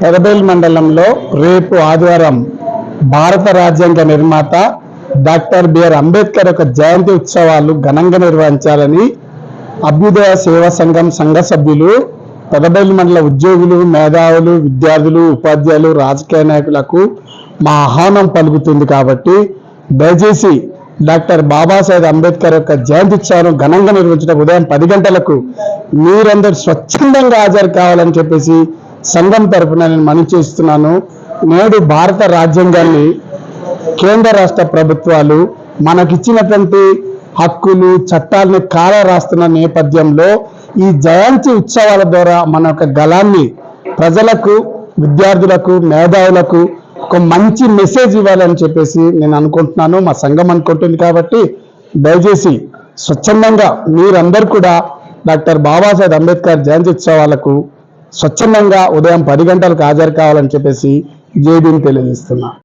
పెదబేల్ మండలంలో రేపు ఆదివారం భారత రాజ్యాంగ నిర్మాత డాక్టర్ బిఆర్ అంబేద్కర్ యొక్క జయంతి ఉత్సవాలు ఘనంగా నిర్వహించాలని అభ్యుదయ సేవా సంఘం సంఘ సభ్యులు పెదబేలు మండల ఉద్యోగులు మేధావులు విద్యార్థులు ఉపాధ్యాయులు రాజకీయ నాయకులకు మా ఆహ్వానం పలుకుతుంది కాబట్టి దయచేసి డాక్టర్ బాబాసాహెబ్ అంబేద్కర్ యొక్క జయంతి ఉత్సవం ఘనంగా నిర్వహించడం ఉదయం పది గంటలకు మీరందరూ స్వచ్ఛందంగా హాజరు కావాలని చెప్పేసి సంఘం తరపున నేను మనవి చేస్తున్నాను. నేడు భారత రాజ్యాంగాన్ని కేంద్ర రాష్ట్ర ప్రభుత్వాలు మనకిచ్చినటువంటి హక్కులు చట్టాలను కాల రాస్తున్న నేపథ్యంలో ఈ జయంతి ఉత్సవాల ద్వారా మన యొక్క గలాన్ని ప్రజలకు విద్యార్థులకు మేధావులకు ఒక మంచి మెసేజ్ ఇవ్వాలని చెప్పేసి నేను అనుకుంటున్నాను. మా సంఘం అనుకుంటుంది కాబట్టి దయచేసి స్వచ్ఛందంగా మీరందరూ కూడా డాక్టర్ బాబాసాహెబ్ అంబేద్కర్ జయంతి ఉత్సవాలకు స్వచ్ఛందంగా ఉదయం పది గంటలకు హాజరు కావాలని చెప్పేసి జేబీని తెలియజేస్తున్నా.